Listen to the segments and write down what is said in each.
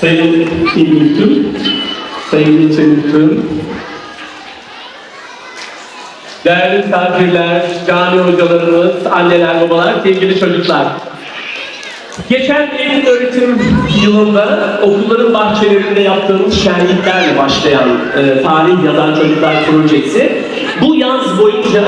Sayın İl Sayın İlçe değerli misafirler, cami hocalarımız, anneler, babalar, sevgili çocuklar. Geçen eğitim öğretim yılında okulların bahçelerinde yaptığımız şenliklerle başlayan e, Tarih Yazan Çocuklar Projesi bu yaz boyunca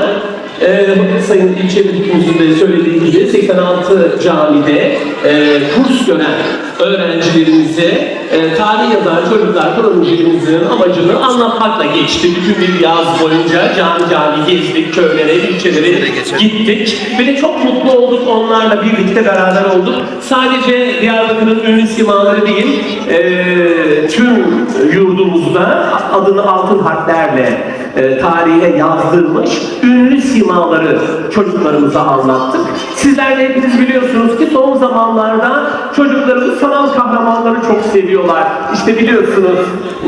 e, Sayın İlçe Müdürümüzün de söylediği gibi 86 camide e, kurs gören öğrencilerimize e, tarih yazan çocuklar projemizin amacını anlatmakla geçti. Bütün bir yaz boyunca cami cami gezdik, köylere, ilçelere gittik ve de çok mutlu olduk onlarla birlikte beraber olduk. Sadece Diyarbakır'ın ünlü simaları değil, e, tüm yurdumuzda adını altın harflerle e, tarihe yazdırmış ünlü simaları çocuklarımıza anlattık. Sizler de hepiniz biliyorsunuz ki son zamanlarda çocuklarımız sanal kahramanları çok seviyorlar. İşte biliyorsunuz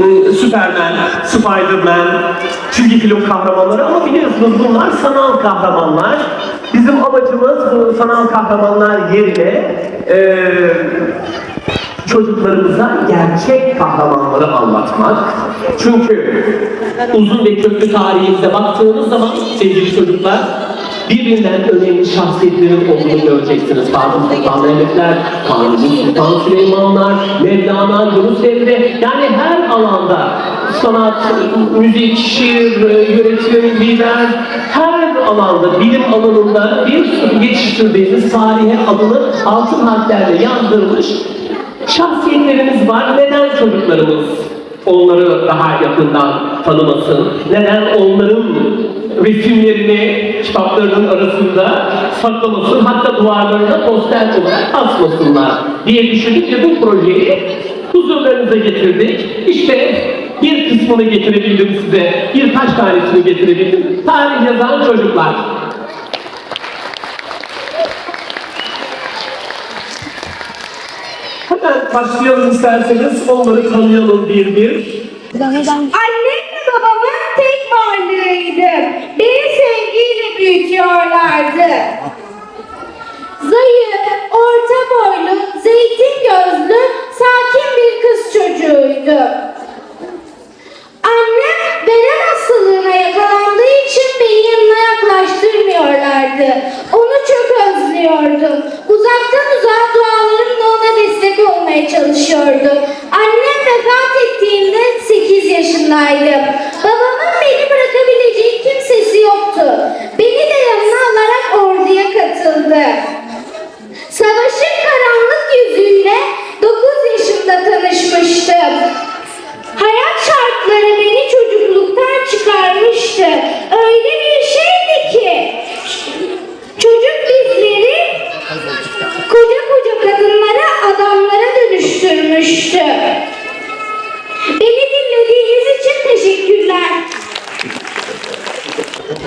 ım, Superman, Spiderman, çizgi film kahramanları ama biliyorsunuz bunlar sanal kahramanlar. Bizim amacımız bu sanal kahramanlar yerine eee çocuklarımıza gerçek kahramanları anlatmak. Çünkü uzun ve köklü tarihimize baktığınız zaman sevgili çocuklar birbirinden önemli şahsiyetlerin olduğunu göreceksiniz. Fatih Sultan Mehmetler, Kanuni Sultan Süleymanlar, Mevlana, Yunus Emre. Yani her alanda sanat, müzik, şiir, yönetim, lider her alanda bilim alanında bir sürü yetiştirdiğimiz tarihe adını altın harflerle yazdırmış şahsiyetlerimiz var. Neden çocuklarımız onları daha yakından tanımasın? Neden onların resimlerini kitaplarının arasında saklamasın? Hatta duvarlarına poster olarak asmasınlar diye düşündük ve bu projeyi huzurlarınıza getirdik. İşte bir kısmını getirebildim size, birkaç tanesini getirebildim. Tarih yazan çocuklar. Hemen başlayalım isterseniz, onları tanıyalım bir bir. Annem ve babamın tek varlığıydı. Beni sevgiyle büyütüyorlardı. Zayıf, orta boylu, zeytin gözlü, sakin bir kız çocuğuydu. Yaşındaydım. Babamın beni bırakabileceği kimsesi yoktu. Beni de yanına alarak orduya katıldı. Savaşın karanlık yüzüyle 9 yaşımda tanışmıştım. Hayat şartları beni çocukluktan çıkarmıştı. Öyle bir şeydi ki çocuk bizleri koca koca kadınlara, adamlara dönüştürmüştü.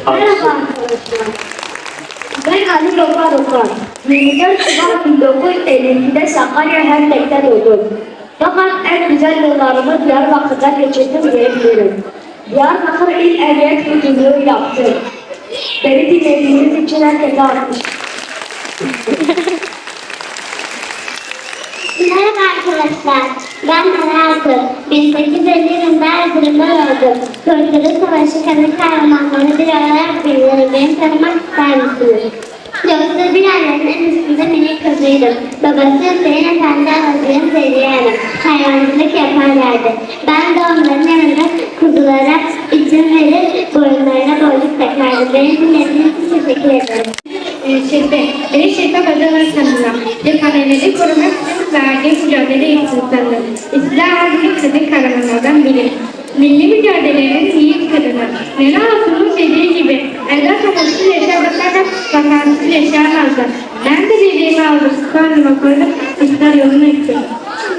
Merhaba arkadaşlar. Ben Ali Roka Rokan. 24 Şubat 1952'de Sakarya Hendek'te doğdum. Fakat en güzel yıllarımı Diyarbakır'da geçirdim diyebilirim. Diyarbakır İl Emniyet Müdürlüğü yaptım. Beni dinlediğiniz için herkese alkış. Merhaba arkadaşlar, ben Meral 1850 yılında Erzurum'da öldüm. Kurtuluş Savaşı kadın kahramanları bir olarak bilinirim. Beni tanımak ister misiniz? Yoksa bir annenin en üstünde minik kızıydım. Babası Hüseyin Efendi Hazretleri Zeliye Hanım. Hayvancılık yaparlardı. Ben de onların yanında kuzulara izin verir, boyunlarına boncuk takardım. Beni dinlediğiniz için teşekkür ederim. Şirpe, beni Şirpe Bacalar tanımlar. Cephaneleri korumak için verdiği mücadele insanlardır. İslam bir kadın kahramanlardan biri. Milli mücadelenin yiğit kadını. Mela Hatun'un dediği gibi, evlat babasız yaşarlar da vatansız yaşayamazlar. Ben de dediğimi aldım, karnıma koydum, ister yolunu ettim.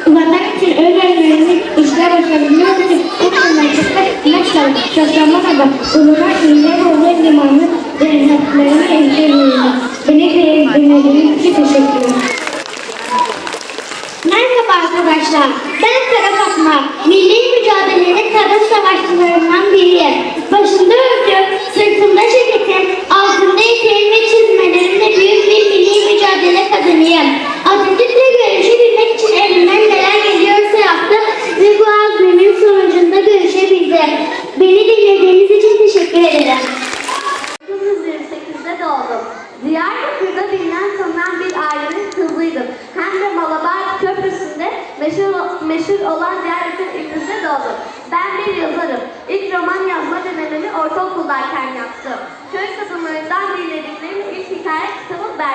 Vatan için öğrenmeleri işler başarılıyor için bu konularda ilaçlar, şaşırmamadan uluma iğne ve limanı cennetlerini engelliyorum. Peki teşekkürler. Merhaba arkadaşlar. Ben Kara Fatma. Milli mücadelede kadın savaşçılarından biriyim. Başında örgü, sırtımda ceketim, altında eteğim ve çizmelerimle büyük bir milli mücadele kadınıyım.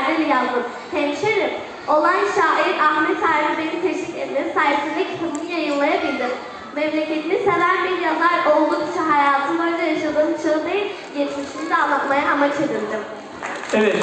Berber'i yazdım. Hemşerim, olan şair Ahmet Arif beni teşvik etmesi sayesinde kitabımı yayınlayabildim. Memleketini seven bir yazar oldukça hayatım boyunca yaşadığım çağı değil, geçmişini de anlatmaya amaç edindim. Evet.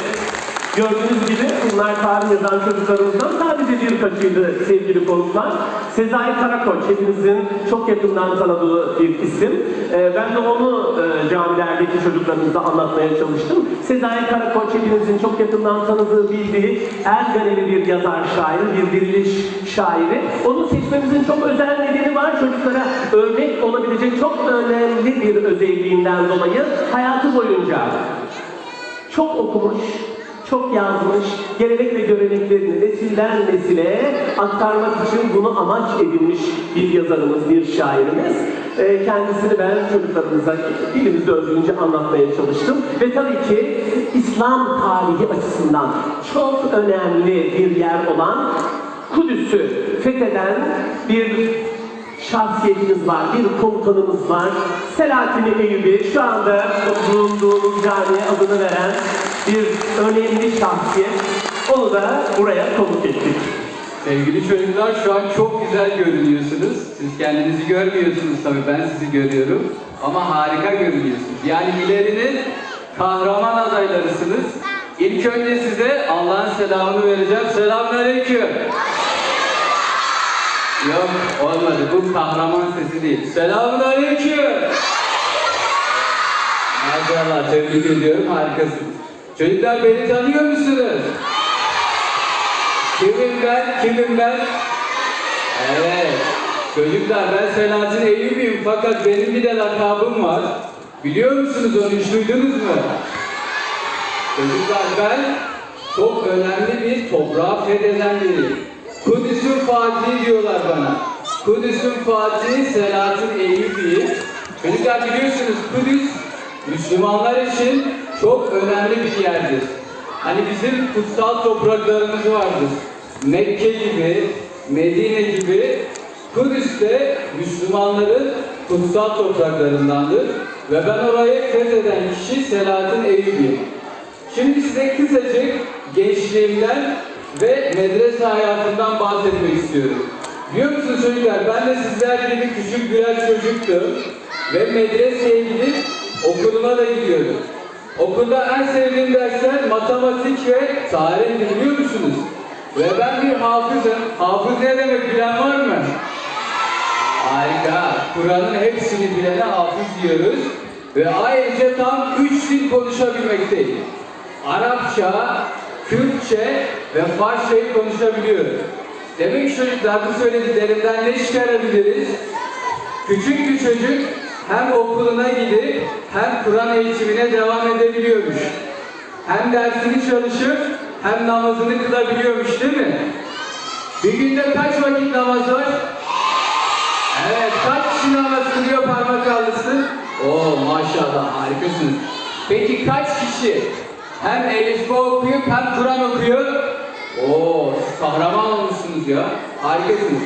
Gördüğünüz gibi bunlar tarih yazan çocuklarımızdan sadece birkaçıydı sevgili konuklar. Sezai Karakoç hepinizin çok yakından tanıdığı bir isim. Ee, ben de onu e, camilerdeki çocuklarımıza anlatmaya çalıştım. Sezai Karakoç hepinizin çok yakından tanıdığı, bildiği Erganeli bir yazar şair, bir diriliş şairi. Onu seçmemizin çok özel nedeni var. Çocuklara örnek olabilecek çok önemli bir özelliğinden dolayı hayatı boyunca çok okumuş, çok yazmış, gelenek ve göreneklerini nesilden nesile aktarmak için bunu amaç edinmiş bir yazarımız, bir şairimiz. Ee, Kendisini ben çocuklarımıza dilimiz döndüğünce anlatmaya çalıştım. Ve tabii ki İslam tarihi açısından çok önemli bir yer olan Kudüs'ü fetheden bir şahsiyetimiz var, bir komutanımız var. Selahattin Eyyubi şu anda bulunduğumuz camiye adını veren bir önemli şahsiyet. Onu da buraya konuk ettik. Sevgili çocuklar şu an çok güzel görünüyorsunuz. Siz kendinizi görmüyorsunuz tabii ben sizi görüyorum. Ama harika görünüyorsunuz. Yani ilerinin kahraman adaylarısınız. İlk önce size Allah'ın selamını vereceğim. Selamünaleyküm. Yok olmadı. Bu kahraman sesi değil. Selamünaleyküm. Maşallah tebrik ediyorum. Harikasınız. Çocuklar beni tanıyor musunuz? Kimim ben? Kimim ben? Evet. Çocuklar ben Selahattin Eyyubi'yim fakat benim bir de lakabım var. Biliyor musunuz onu hiç duydunuz mu? Çocuklar ben çok önemli bir toprağı fetheden biriyim. Kudüs'ün Fatihi diyorlar bana. Kudüs'ün Fatihi Selahattin Eyyubi'yim. Çocuklar biliyorsunuz Kudüs Müslümanlar için çok önemli bir yerdir. Hani bizim kutsal topraklarımız vardır. Mekke gibi, Medine gibi Kudüs de Müslümanların kutsal topraklarındandır. Ve ben orayı fetheden kişi Selahattin Eyyubi. Şimdi size kısacık gençliğimden ve medrese hayatından bahsetmek istiyorum. Biliyor musunuz çocuklar ben de sizler gibi küçük birer çocuktum ve medreseye gidip okuluma da gidiyordum. Okulda en sevdiğim dersler matematik ve tarihti biliyor musunuz? Ve ben bir hafızım. Hafız ne demek bilen var mı? Harika. Kur'an'ın hepsini bilene hafız diyoruz. Ve ayrıca tam üç dil konuşabilmekteyim. Arapça, Kürtçe ve Farsçayı konuşabiliyorum. Demek ki çocuklar bu söylediklerimden ne çıkarabiliriz? Küçük bir çocuk hem okuluna gidip hem Kur'an eğitimine devam edebiliyormuş. Hem dersini çalışıp hem namazını kılabiliyormuş değil mi? Bir günde kaç vakit namaz var? Evet, kaç kişi namaz kılıyor parmak kaldırsın? Oo maşallah harikasınız. Peki kaç kişi hem Elif okuyup hem Kur'an okuyor? Oo kahraman olmuşsunuz ya. Harikasınız.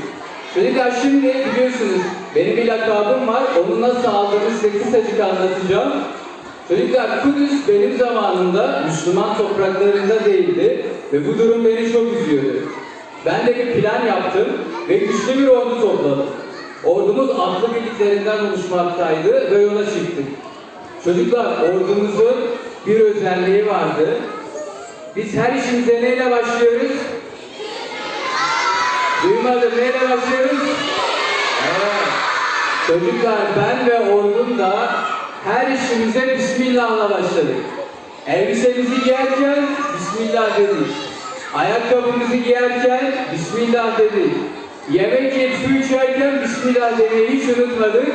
Çocuklar şimdi biliyorsunuz benim bir lakabım var. Onu nasıl aldığımı size kısacık anlatacağım. Çocuklar Kudüs benim zamanımda Müslüman topraklarında değildi ve bu durum beni çok üzüyordu. Ben de bir plan yaptım ve güçlü bir ordu topladım. Ordumuz atlı birliklerinden oluşmaktaydı ve yola çıktık. Çocuklar ordumuzun bir özelliği vardı. Biz her işimize neyle başlıyoruz? Duymadım neyle başlıyoruz? Çocuklar ben ve ordum da her işimize Bismillah'la başladık. Elbisemizi giyerken Bismillah dedik. Ayakkabımızı giyerken Bismillah dedik. Yemek yiyip su içerken Bismillah demeyi hiç unutmadık.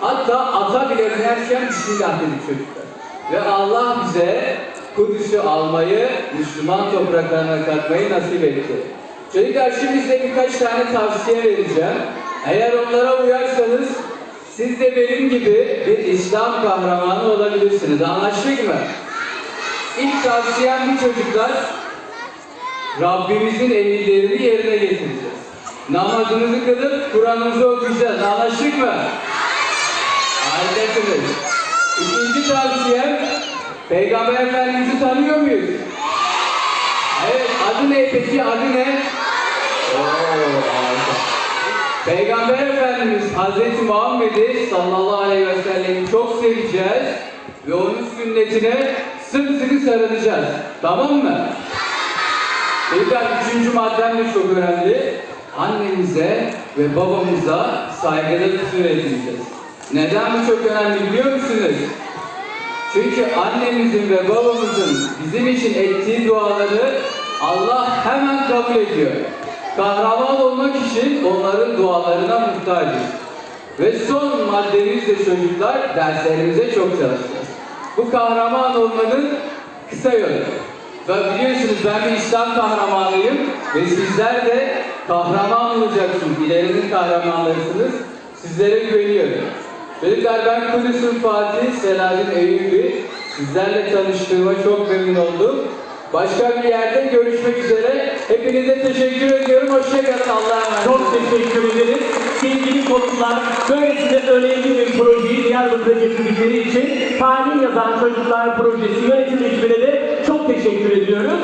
Hatta ata bile binerken Bismillah dedik çocuklar. Ve Allah bize Kudüs'ü almayı, Müslüman topraklarına katmayı nasip etti. Çocuklar şimdi size birkaç tane tavsiye vereceğim. Eğer onlara uyarsanız siz de benim gibi bir İslam kahramanı olabilirsiniz. Anlaştık mı? İlk tavsiyem bu çocuklar, Rabbimizin emirlerini yerine getireceğiz. Namazınızı kılıp Kur'an'ınızı okuyacağız. Anlaştık mı? Harikasınız. İkinci tavsiyem, Peygamber Efendimiz'i tanıyor muyuz? Evet, adı ne peki? Adı ne? Oo. Peygamber Hazreti Muhammed'i sallallahu aleyhi ve sellem'i çok seveceğiz ve onun sünnetine sımsıkı sarılacağız. Tamam mı? Çocuklar üçüncü maddem de çok önemli. Annemize ve babamıza saygıda kusur edeceğiz. Neden bu çok önemli biliyor musunuz? Çünkü annemizin ve babamızın bizim için ettiği duaları Allah hemen kabul ediyor. Kahraman olmak için onların dualarına muhtacız. Ve son maddemiz de çocuklar derslerimize çok çalışacağız. Bu kahraman olmanın kısa yolu. Ve biliyorsunuz ben bir İslam kahramanıyım ve sizler de kahraman olacaksınız. İlerinin kahramanlarısınız. Sizlere güveniyorum. Çocuklar ben Kudüs'ün Fatih Selahattin Eyyubi. Sizlerle tanıştığıma çok memnun oldum. Başka bir yerde görüşmek üzere. Hepinize teşekkür ediyorum. Hoşçakalın. Allah'a emanet. Çok teşekkür ederiz. Sevgili çocuklar, böylesine önemli bir projeyi Diyarbakır'a getirdikleri için Tarih Yazan Çocuklar Projesi yönetim ekibine de çok teşekkür ediyoruz.